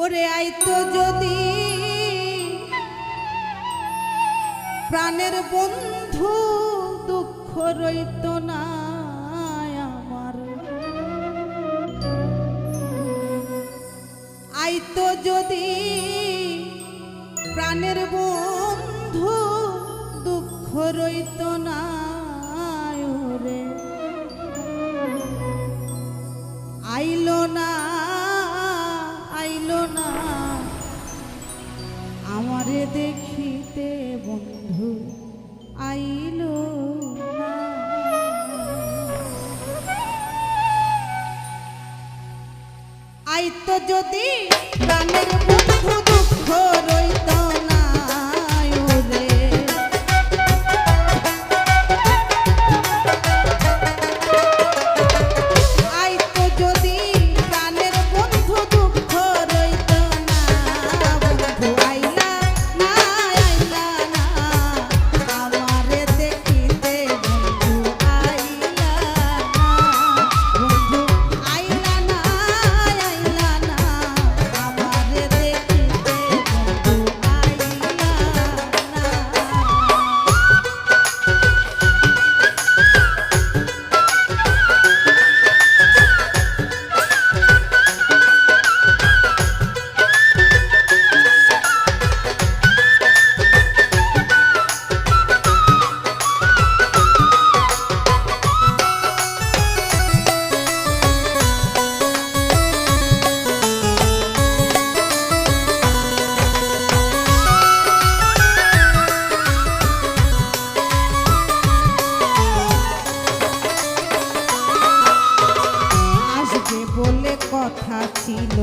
ওরে আইতো যদি প্রাণের বন্ধু দুঃখ রইত না আমার। আইতো যদি প্রাণের বন্ধু দুঃখ রইত না ওরে। আইলো না দেখিতে বন্ধু আইল আইতো যদি প্রাণের ছিল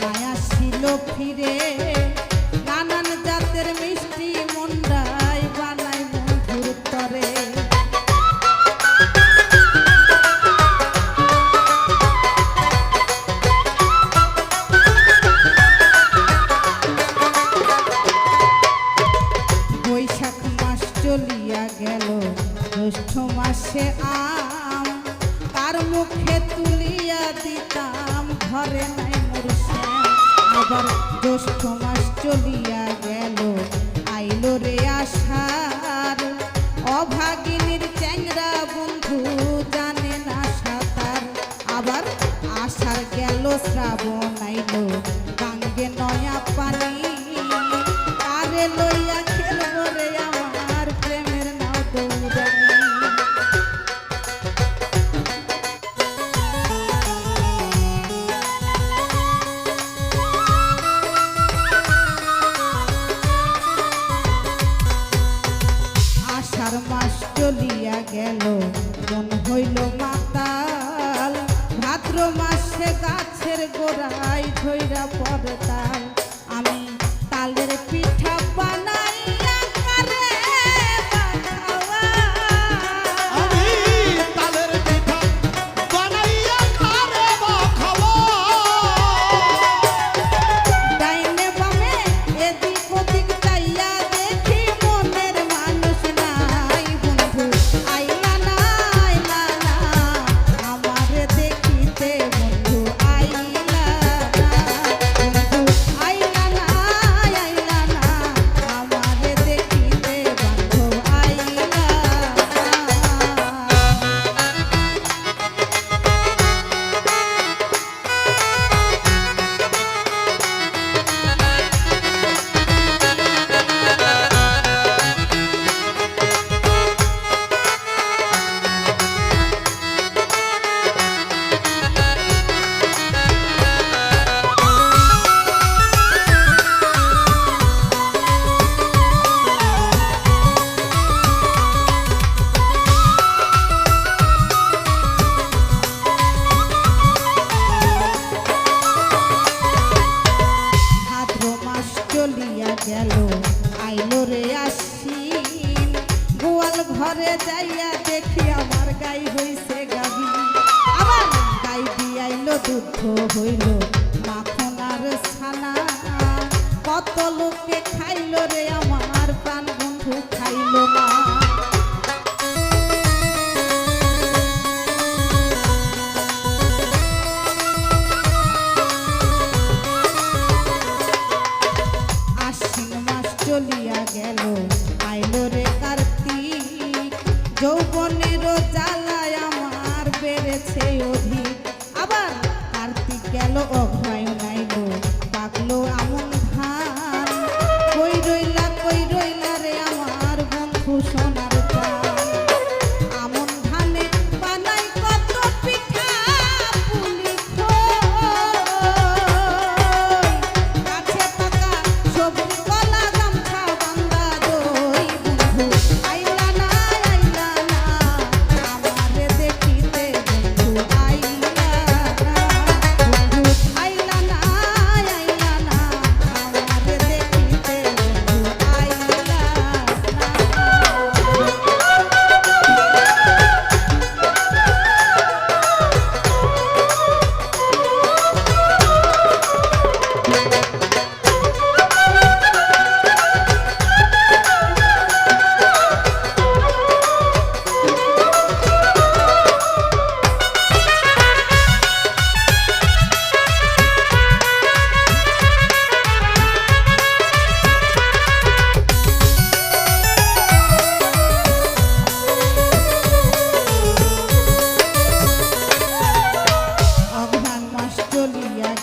নায়া ছিল ফিরে। নানান জাতের মিষ্টি মন্ডাই বানাই মধুর তরে। বৈশাখ মাস চলিয়া গেল, জ্যৈষ্ঠ মাসে আম তার মুখে তুলিয়া দিতাম ঘরে নাই মোর। আবার জ্যৈষ্ঠ মাস চলিয়া গেল। আইলো রে আশার অভাগিনীর চ্যাংরা বন্ধু জানে না সাঁতার। আবার আষাঢ় গেল, শ্রাবণ আইলো। গাঙ্গে নয়া পানি গোড়ায় ধৈরা পড়তাল আমি তালের পিঠা ঘরে যাইয়া দেখি আমার গাই হইছে গাবি আমার গাই দিয়াইলো দুধ হইল মাখন আর ছানা। কত লোকে খাইলো রে, আমার প্রাণ বন্ধু খাইলো না। যৌবনের জ্বালায় আমার বেড়েছে অধিক আবার কার্তিক গেল অভয় নাই গো।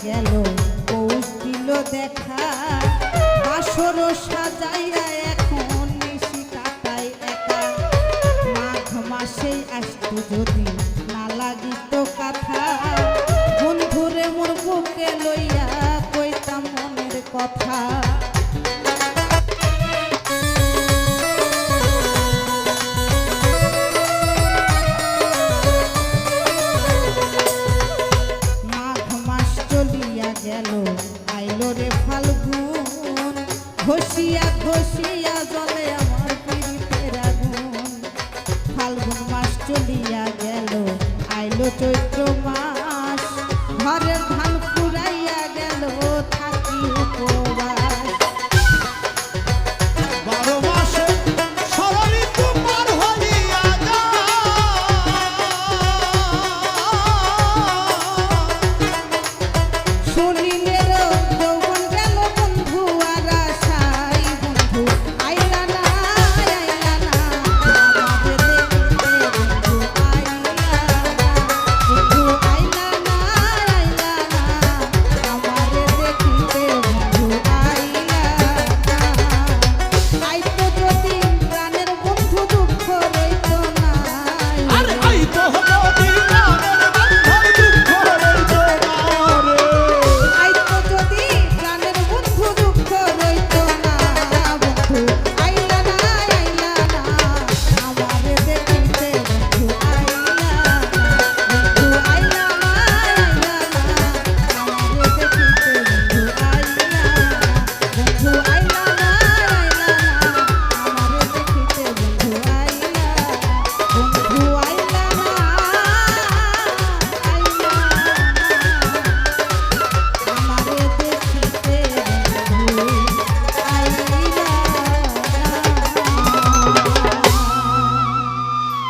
গেল পৌঁছিল দেখা। সাজাইয়া এখন নিশি কাটাই একা। মাঘ মাসেই আসতো যদি না লাগিত কথা। বন্ধুরে বুকে লইয়া কইতাম মনের কথা। ঘষিয়া ঘষিয়া জলে আমার পীড়িতের আগুন ফাল্গুন মাস চলিয়া গেল আইলো চৈত্র